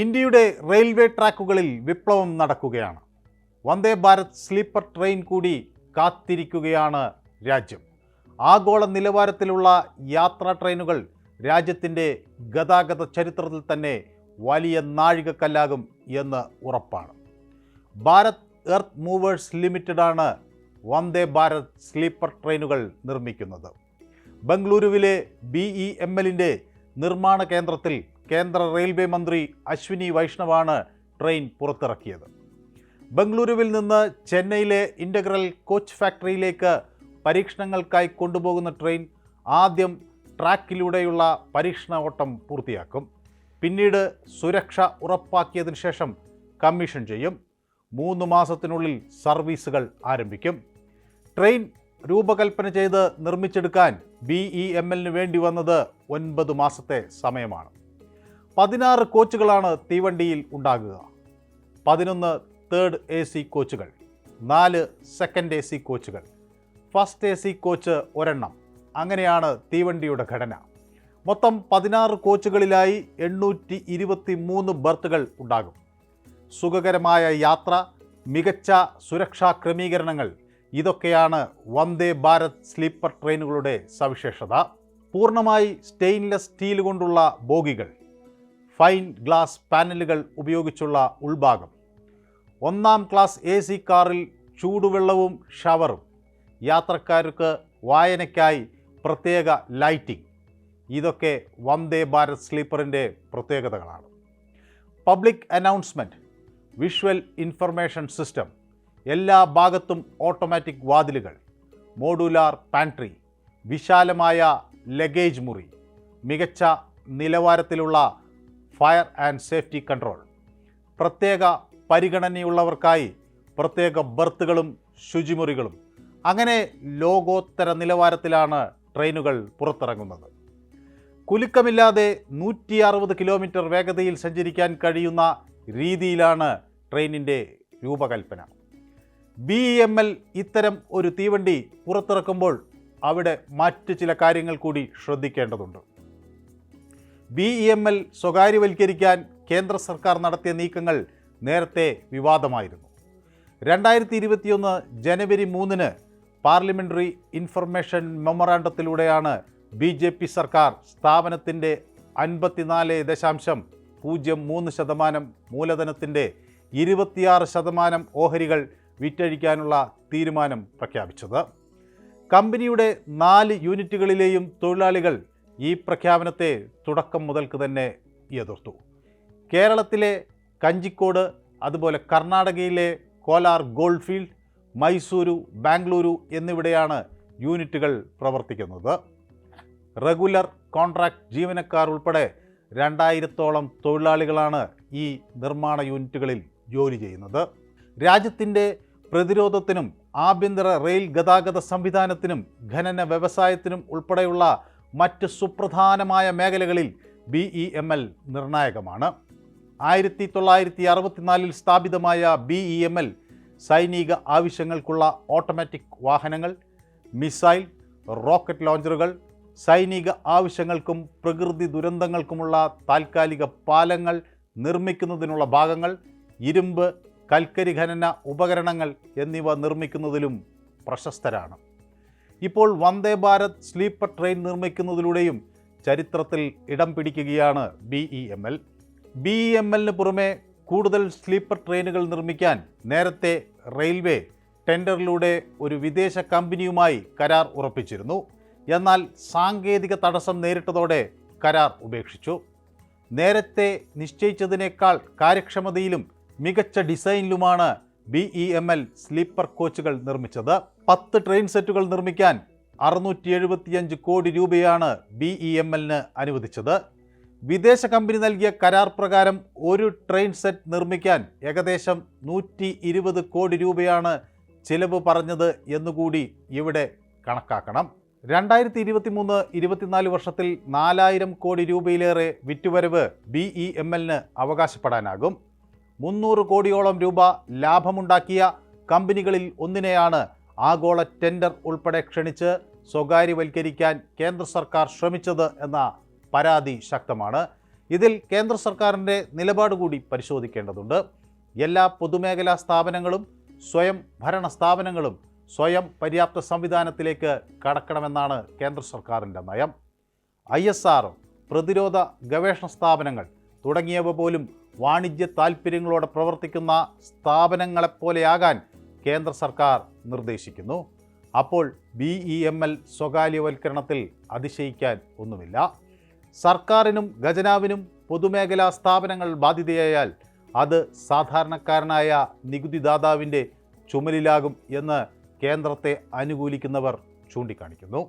ഇന്ത്യയുടെ റെയിൽവേ ട്രാക്കുകളിൽ വിപ്ലവം നടക്കുകയാണ്. വന്ദേ ഭാരത് സ്ലീപ്പർ ട്രെയിൻ കൂടി കാത്തിരിക്കുകയാണ് രാജ്യം. ആഗോള നിലവാരത്തിലുള്ള യാത്രാ ട്രെയിനുകൾ രാജ്യത്തിന്റെ ഗതാഗത ചരിത്രത്തിൽ തന്നെ വലിയ നാഴികക്കല്ലാകും എന്ന് ഉറപ്പാണ്. ഭാരത് എർത്ത് മൂവേഴ്സ് ലിമിറ്റഡാണ് വന്ദേ ഭാരത് സ്ലീപ്പർ ട്രെയിനുകൾ നിർമ്മിക്കുന്നത്. ബംഗളൂരുവിലെ ബി ഇ എം എല്ലിന്റെ നിർമ്മാണ കേന്ദ്രത്തിൽ കേന്ദ്ര റെയിൽവേ മന്ത്രി അശ്വിനി വൈഷ്ണവാണ് ട്രെയിൻ പുറത്തിറക്കിയത്. ബംഗളൂരുവിൽ നിന്ന് ചെന്നൈയിലെ ഇന്റഗ്രൽ കോച്ച് ഫാക്ടറിയിലേക്ക് പരീക്ഷണങ്ങൾക്കായി കൊണ്ടുപോകുന്ന ട്രെയിൻ ആദ്യം ട്രാക്കിലൂടെയുള്ള പരീക്ഷണ ഓട്ടം പൂർത്തിയാക്കും. പിന്നീട് സുരക്ഷ ഉറപ്പാക്കിയതിന് ശേഷം കമ്മീഷൻ ചെയ്യും. മൂന്ന് മാസത്തിനുള്ളിൽ സർവീസുകൾ ആരംഭിക്കും. ട്രെയിൻ രൂപകൽപ്പന ചെയ്ത് നിർമ്മിച്ചെടുക്കാൻ ബി ഇ എം എല്ലിന് വേണ്ടി വന്നത് ഒൻപത് മാസത്തെ സമയമാണ്. പതിനാറ് കോച്ചുകളാണ് തീവണ്ടിയിൽ ഉണ്ടാകുക. പതിനൊന്ന് തേർഡ് എ സി കോച്ചുകൾ നാല് സെക്കൻഡ് എ സി കോച്ചുകൾ ഫസ്റ്റ് എ സി കോച്ച് ഒരെണ്ണം. അങ്ങനെയാണ് തീവണ്ടിയുടെ ഘടന. മൊത്തം പതിനാറ് കോച്ചുകളിലായി എണ്ണൂറ്റി ഇരുപത്തി മൂന്ന് ബർത്തുകൾ ഉണ്ടാകും. സുഖകരമായ യാത്ര മികച്ച സുരക്ഷാ ക്രമീകരണങ്ങൾ ഇതൊക്കെയാണ് വന്ദേ ഭാരത് സ്ലീപ്പർ ട്രെയിനുകളുടെ സവിശേഷത. പൂർണമായി സ്റ്റെയിൻലെസ് സ്റ്റീൽ കൊണ്ടുള്ള ബോഗികൾ ഫൈൻ ഗ്ലാസ് പാനലുകൾ ഉപയോഗിച്ചുള്ള ഉൾഭാഗം. ഒന്നാം ക്ലാസ് എ സി കാറിൽ ചൂടുവെള്ളവും ഷവറും. യാത്രക്കാർക്ക് വായനയ്ക്കായി പ്രത്യേക ലൈറ്റിംഗ്. ഇതൊക്കെ വന്ദേ ഭാരത് സ്ലീപ്പറിന്റെ പ്രത്യേകതകളാണ്. Public announcement visual information system എല്ലാ ഭാഗത്തും ഓട്ടോമാറ്റിക് വാതിലുകൾ മോഡുലാർ പാൻട്രി വിശാലമായ ലഗേജ് മുറി മികച്ച നിലവാരത്തിലുള്ള ഫയർ ആൻഡ് സേഫ്റ്റി കൺട്രോൾ. പ്രത്യേക പരിഗണനയുള്ളവർക്കായി പ്രത്യേക ബർത്തുകളും ശുചിമുറികളും. അങ്ങനെ ലോകോത്തര നിലവാരത്തിലാണ് ട്രെയിനുകൾ പുറത്തിറങ്ങുന്നത്. കുലുക്കമില്ലാതെ നൂറ്റി അറുപത് കിലോമീറ്റർ വേഗതയിൽ സഞ്ചരിക്കാൻ കഴിയുന്ന രീതിയിലാണ് ട്രെയിനിന്റെ രൂപകൽപ്പന. ബി എം എൽ ഇത്തരം ഒരു തീവണ്ടി പുറത്തിറക്കുമ്പോൾ അവിടെ മറ്റ് ചില കാര്യങ്ങൾ കൂടി ശ്രദ്ധിക്കേണ്ടതുണ്ട്. ബി ഇ എം എൽ സ്വകാര്യവൽക്കരിക്കാൻ കേന്ദ്ര സർക്കാർ നടത്തിയ നീക്കങ്ങൾ നേരത്തെ വിവാദമായിരുന്നു. രണ്ടായിരത്തി ഇരുപത്തിയൊന്ന് ജനുവരി മൂന്നിന് പാർലമെന്ററി ഇൻഫർമേഷൻ മെമ്മറാണ്ടത്തിലൂടെയാണ് ബി ജെ പി സർക്കാർ സ്ഥാപനത്തിന്റെ അൻപത്തിനാല് ദശാംശം പൂജ്യം മൂന്ന് ശതമാനം മൂലധനത്തിന്റെ ഇരുപത്തിയാറ് ശതമാനം ഓഹരികൾ വിറ്റഴിക്കാനുള്ള തീരുമാനം പ്രഖ്യാപിച്ചത്. കമ്പനിയുടെ നാല് യൂണിറ്റുകളിലെയും തൊഴിലാളികൾ ഈ പ്രഖ്യാപനത്തെ തുടക്കം മുതൽക്ക് തന്നെ എതിർത്തു. കേരളത്തിലെ കഞ്ചിക്കോട് അതുപോലെ കർണാടകയിലെ കോലാർ ഗോൾഡ് ഫീൽഡ് മൈസൂരു ബാംഗ്ലൂരു എന്നിവിടെയാണ് യൂണിറ്റുകൾ പ്രവർത്തിക്കുന്നത്. റെഗുലർ കോൺട്രാക്ട് ജീവനക്കാർ ഉൾപ്പെടെ രണ്ടായിരത്തോളം തൊഴിലാളികളാണ് ഈ നിർമ്മാണ യൂണിറ്റുകളിൽ ജോലി ചെയ്യുന്നത്. രാജ്യത്തിന്റെ പ്രതിരോധത്തിനും ആഭ്യന്തര റെയിൽ ഗതാഗത സംവിധാനത്തിനും ഖനന വ്യവസായത്തിനും ഉൾപ്പെടെയുള്ള മറ്റ് സുപ്രധാനമായ മേഖലകളിൽ ബി ഇ എം എൽ നിർണായകമാണ്. ആയിരത്തി തൊള്ളായിരത്തി അറുപത്തിനാലിൽ സ്ഥാപിതമായ ബി ഇ എം എൽ സൈനിക ആവശ്യങ്ങൾക്കുള്ള ഓട്ടോമാറ്റിക് വാഹനങ്ങൾ മിസൈൽ റോക്കറ്റ് ലോഞ്ചറുകൾ സൈനിക ആവശ്യങ്ങൾക്കും പ്രകൃതി ദുരന്തങ്ങൾക്കുമുള്ള താൽക്കാലിക പാലങ്ങൾ നിർമ്മിക്കുന്നതിനുള്ള ഭാഗങ്ങൾ ഇരുമ്പ് കൽക്കരി ഖനന ഉപകരണങ്ങൾ എന്നിവ നിർമ്മിക്കുന്നതിലും പ്രശസ്തരാണ്. ഇപ്പോൾ വന്ദേ ഭാരത് സ്ലീപ്പർ ട്രെയിൻ നിർമ്മിക്കുന്നതിലൂടെയും ചരിത്രത്തിൽ ഇടം പിടിക്കുകയാണ് B E M L. B E M എല്ലിന് പുറമെ കൂടുതൽ സ്ലീപ്പർ ട്രെയിനുകൾ നിർമ്മിക്കാൻ നേരത്തെ റെയിൽവേ ടെൻഡറിലൂടെ ഒരു വിദേശ കമ്പനിയുമായി കരാർ ഉറപ്പിച്ചിരുന്നു. എന്നാൽ സാങ്കേതിക തടസ്സം നേരിട്ടതോടെ കരാർ ഉപേക്ഷിച്ചു. നേരത്തെ നിശ്ചയിച്ചതിനേക്കാൾ കാര്യക്ഷമതയിലും മികച്ച ഡിസൈനിലുമാണ് B E M L sleeper കോച്ചുകൾ നിർമ്മിച്ചത് പത്ത് ട്രെയിൻ സെറ്റുകൾ നിർമ്മിക്കാൻ അറുന്നൂറ്റി എഴുപത്തിയഞ്ച് കോടി രൂപയാണ് ബി ഇ എം എല്ലിന് അനുവദിച്ചത്. വിദേശ കമ്പനി നൽകിയ കരാർ പ്രകാരം ഒരു ട്രെയിൻ സെറ്റ് നിർമ്മിക്കാൻ ഏകദേശം നൂറ്റി ഇരുപത് കോടി രൂപയാണ് ചിലവ് പറഞ്ഞത് എന്നുകൂടി ഇവിടെ കണക്കാക്കണം. രണ്ടായിരത്തി ഇരുപത്തി മൂന്ന് ഇരുപത്തിനാല് വർഷത്തിൽ നാലായിരം കോടി രൂപയിലേറെ വിറ്റുവരവ് ബി ഇ എം എല്ലിന് അവകാശപ്പെടാനാകും. മുന്നൂറ് കോടിയോളം രൂപ ലാഭമുണ്ടാക്കിയ കമ്പനികളിൽ ഒന്നിനെയാണ് ആഗോള ടെൻഡർ ഉൾപ്പെടെ ക്ഷണിച്ച് സ്വകാര്യവൽക്കരിക്കാൻ കേന്ദ്ര സർക്കാർ ശ്രമിച്ചത് എന്ന പരാതി ശക്തമാണ്. ഇതിൽ കേന്ദ്ര സർക്കാരിന്റെ നിലപാട് കൂടി പരിശോധിക്കേണ്ടതുണ്ട്. എല്ലാ പൊതുമേഖലാ സ്ഥാപനങ്ങളും സ്വയം ഭരണ സ്ഥാപനങ്ങളും സ്വയം പര്യാപ്ത സംവിധാനത്തിലേക്ക് കടക്കണമെന്നാണ് കേന്ദ്ര സർക്കാരിന്റെ നയം. ഐ എസ് ആർ പ്രതിരോധ ഗവേഷണ സ്ഥാപനങ്ങൾ തുടങ്ങിയവ പോലും വാണിജ്യ താൽപ്പര്യങ്ങളോടെ പ്രവർത്തിക്കുന്ന സ്ഥാപനങ്ങളെപ്പോലെയാകാൻ കേന്ദ്ര സർക്കാർ നിർദ്ദേശിക്കുന്നു. അപ്പോൾ ബി ഇ എം എൽ സ്വകാര്യവൽക്കരണത്തിൽ അതിശയിക്കാൻ ഒന്നുമില്ല. സർക്കാരിനും ഖജനാവിനും പൊതുമേഖലാ സ്ഥാപനങ്ങൾ ബാധ്യതയായാൽ അത് സാധാരണക്കാരനായ നികുതിദാതാവിന്റെ ചുമലിലാകും എന്ന് കേന്ദ്രത്തെ അനുകൂലിക്കുന്നവർ ചൂണ്ടിക്കാണിക്കുന്നു.